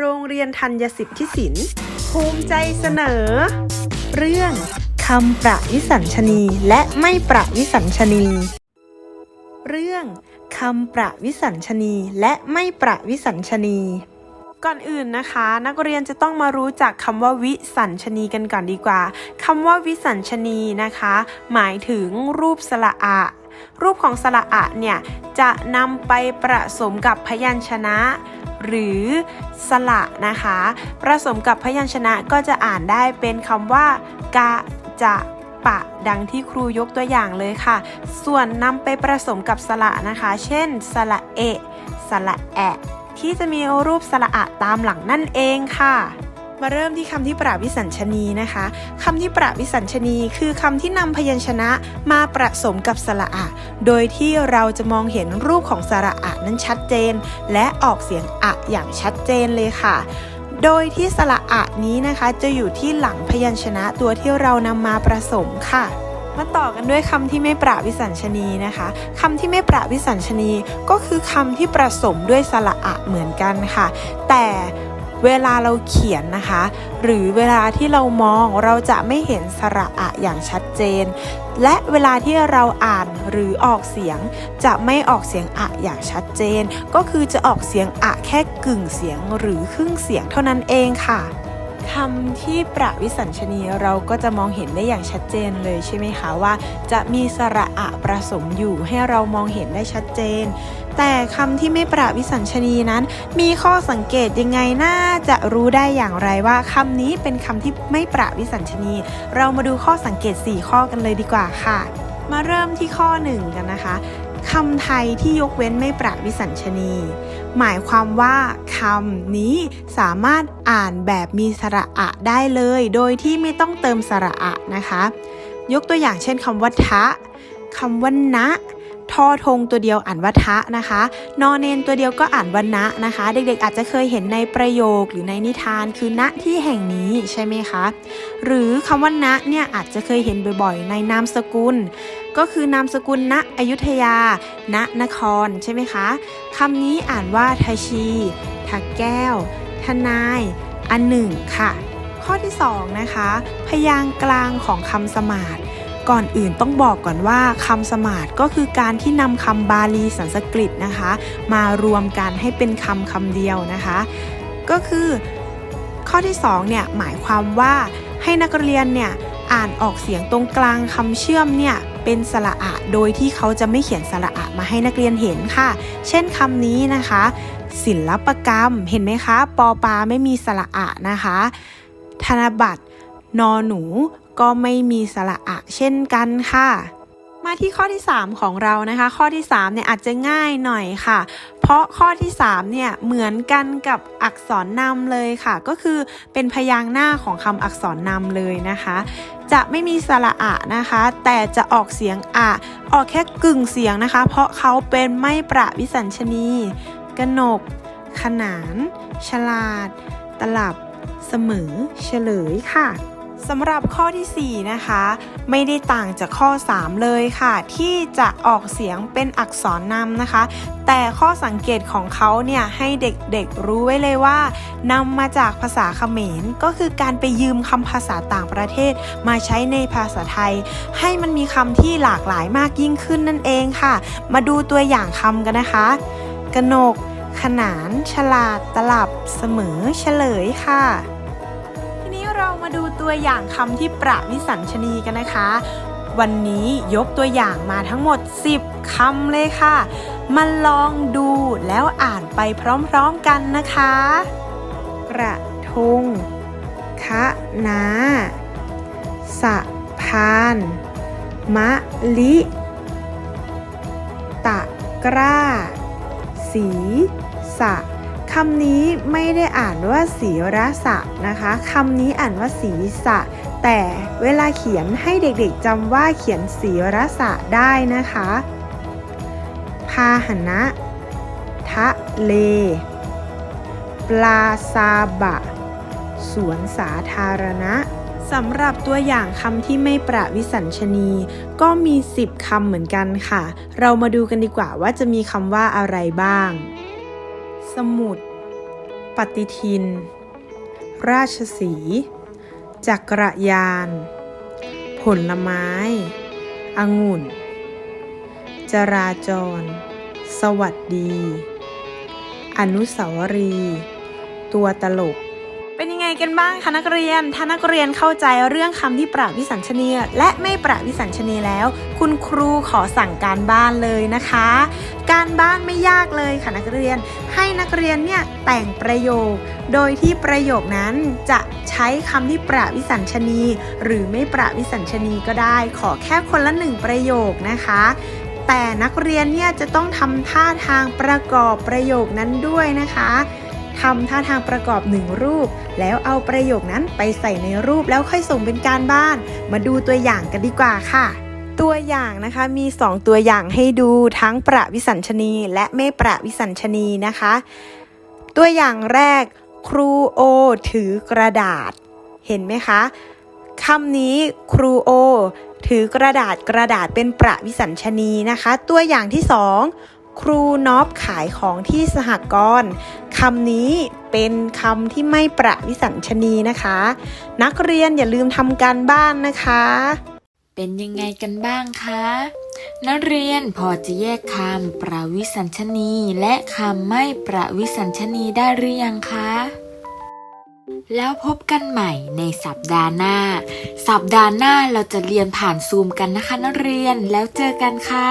โรงเรียนธัญสิทธิศิลป์ภูมิใจเสนอ เรื่องคำประวิสัญชนีและไม่ประวิสัญชนี เรื่องคำประวิสัญชนีและไม่ประวิสัญชนี ก่อนอื่นนะคะ นักเรียนจะต้องมารู้จักคำว่าวิสัญชนีกันก่อนดีกว่าคำว่าวิสัญชนีนะคะ หมายถึงรูปสระอะรูปของสระอะเนี่ยจะนำไปประสมกับพยัญชนะ หรือสระนะคะผสมกับพยัญชนะก็จะอ่านได้เป็นคำว่ากะจะปะดังที่ครูยกตัวอย่างเลยค่ะ ส่วนนำไปผสมกับสระนะคะ เช่น สระเอะ สระแอะ ที่จะมีรูปสระอะตามหลังนั่นเองค่ะ มาเริ่มที่คำที่ประวิสัญชนีนะคะคำที่ประวิสัญชนีคือคำที่นำพยัญชนะมาผสมกับสระอะ โดยที่เราจะมองเห็นรูปของสระอะนั้นชัดเจน และออกเสียงอะอย่างชัดเจนเลยค่ะโดยที่สระอะนี้นะคะจะอยู่ที่หลังพยัญชนะตัวที่เรานำมาผสมค่ะ มาต่อกันด้วยคำที่ไม่ประวิสัญชนีนะคะคำที่ไม่ประวิสัญชนีก็คือคำที่ผสมด้วยสระอะเหมือนกันค่ะ แต่ เวลาเราเขียนนะคะ หรือเวลาที่เรามองเราจะไม่เห็นสระอะอย่างชัดเจน และเวลาที่เราอ่านหรือออกเสียง จะไม่ออกเสียงอะอย่างชัดเจน ก็คือจะออกเสียงอะแค่กึ่งเสียงหรือครึ่งเสียงเท่านั้นเองค่ะ คำที่ประวิสัญชนีเราก็จะมองเห็นได้อย่างชัดเจนเลยใช่ไหมคะว่า จะมีสระอะประสมอยู่ให้เรามองเห็นได้ชัดเจน แต่คำที่ไม่ประวิสัญชนีนั้น มีข้อสังเกตยังไงน่าจะรู้ได้อย่างไรว่าคำนี้เป็นคำที่ไม่ประวิสัญชนี เรามาดูข้อสังเกต 4 ข้อกันเลยดีกว่าค่ะ มาเริ่มที่ข้อ 1 กันนะคะ คำไทยที่ยกเว้นไม่ประวิสัญชนี หมายความว่าคำนี้สามารถอ่านแบบมีสระอะได้เลย โดยที่ไม่ต้องเติมสระอะนะคะ ยกตัวอย่างเช่นคำว่าทะคำว่านะ ทอทงตัวเดียวอ่านว่าทะนะคะ นอนเนนตัวเดียวก็อ่านว่านะนะคะ เด็กๆอาจจะเคยเห็นในประโยคหรือในนิทานคือณที่แห่งนี้ใช่ไหมคะ หรือคำว่าณเนี่ยอาจจะเคยเห็นบ่อยๆ ในนามสกุล ก็คือนามสกุลณอยุธยา ณนครใช่ไหมคะคำนี้อ่านว่าทชีทักแก้ว ทนาย อันหนึ่งค่ะ ข้อที่ 2 นะคะ พยางค์กลางของคำสมาร์ท ก่อนอื่นต้องบอกก่อนว่าคำสมาร์ทก็คือการที่นำคำบาลีสันสกฤตนะคะ มารวมกันให้เป็นคำคำเดียวนะคะ ก็คือข้อที่2เนี่ยหมายความว่าให้นักเรียนเนี่ยอ่านออกเสียงตรงกลางคำเชื่อมเนี่ยเป็นสระอะโดยที่เขาจะไม่เขียนสระอะมาให้นักเรียนเห็นค่ะ เช่นคำนี้นะคะ ศิลปกรรมเห็นไหมคะ ปอปาไม่มีสระอะนะคะ ธนบัตรนอหนู ก็ไม่มีสระอะเช่นกันค่ะ มาที่ข้อที่ 3 ของเรานะคะ ข้อที่3เนี่ยอาจจะง่ายหน่อยค่ะ เพราะข้อที่3เนี่ยเหมือนกันกับอักษรนำเลยค่ะ ก็คือเป็นพยางค์หน้าของคำอักษรนำเลยนะคะ จะไม่มีสระอะนะคะ แต่จะออกเสียงอะออกแค่กึ่งเสียงนะคะ เพราะเขาเป็นไม่ประวิสัญชนีกนก ขนาน ฉลาด ตลับ เสมอ เฉลยค่ะ สำหรับข้อที่ 4 นะคะ ไม่ได้ต่างจากข้อ 3 เลยค่ะ ที่จะออกเสียงเป็นอักษรนำนะคะ แต่ข้อสังเกตของเขาเนี่ย ให้เด็กๆรู้ไว้เลยว่านำมาจากภาษาเขมร ก็คือการไปยืมคำภาษาต่างประเทศ มาใช้ในภาษาไทย ให้มันมีคำที่หลากหลายมากยิ่งขึ้นนั่นเองค่ะ มาดูตัวอย่างคำกันนะคะ กนก ขนาน ฉลาด ตลับ เสมอ เฉลยค่ะ เรามาดูตัวอย่างคำที่ประวิสัญชนีกันนะคะ วันนี้ยกตัวอย่างมาทั้งหมด 10คำเลยค่ะ มาลองดูแล้วอ่านไปพร้อมๆกันนะคะ กระทง คะนาสะพาน มะลิ ตะกร้า สีสะ คำนี้ไม่ได้อ่านว่าสีรสะนะคะคำนี้อ่านว่าสีสะแต่เวลาเขียนให้เด็กๆจำว่าเขียนสีรสะได้นะคะ พาหนะทะเล ปลาซาบะ สวนสาธารณะสำหรับตัวอย่างคำที่ไม่ประวิสัญชนี ก็มี 10คำเหมือนกันค่ะ เรามาดูกันดีกว่าว่าจะมีคำว่าอะไรบ้าง สมุด ปฏิทิน ราชสีห์จักรยาน ผลไม้ องุ่น จราจร สวัสดี อนุสาวรีย์ ตัวตลก เป็นยังไงกันบ้างคะนักเรียน ถ้านักเรียนเข้าใจเรื่องคำที่ประวิสัญชนีและไม่ประวิสัญชนีแล้ว คุณครูขอสั่งการบ้านเลยนะคะ การบ้านไม่ยากเลยค่ะนักเรียน ให้นักเรียนเนี่ยแต่งประโยค โดยที่ประโยคนั้นจะใช้คำที่ประวิสัญชนี หรือไม่ประวิสัญชนีก็ได้ ขอแค่คนละหนึ่งประโยคนะคะแต่นักเรียนเนี่ยจะต้องทำท่าทางประกอบประโยคนั้นด้วยนะคะ ทำท่าทางประกอบหนึ่งรูป แล้วเอาประโยคนั้นไปใส่ในรูปแล้วค่อยส่งเป็นการบ้าน มาดูตัวอย่างกันดีกว่าค่ะตัวอย่างนะคะมี 2 ตัวอย่างให้ดูทั้งประวิสัญชนีและไม่ประวิสัญชนีนะคะ ตัวอย่างแรกครูโอถือกระดาษ เห็นไหมคะคำนี้ครูโอถือกระดาษกระดาษเป็นประวิสัญชนีนะคะ ตัวอย่างที่ 2 ครูน็อบขายของที่สหกรณ์คำนี้เป็นคำที่ไม่ประวิสัญชนีนะคะ นักเรียนอย่าลืมทำการบ้านนะคะ เป็นยังไงกันบ้างคะ นักเรียนพอจะแยกคำประวิสัญชนี และคำไม่ประวิสัญชนีได้หรือยังคะแล้วพบกันใหม่ในสัปดาห์หน้า สัปดาห์หน้าเราจะเรียนผ่านซูมกันนะคะนักเรียนแล้วเจอกันค่ะ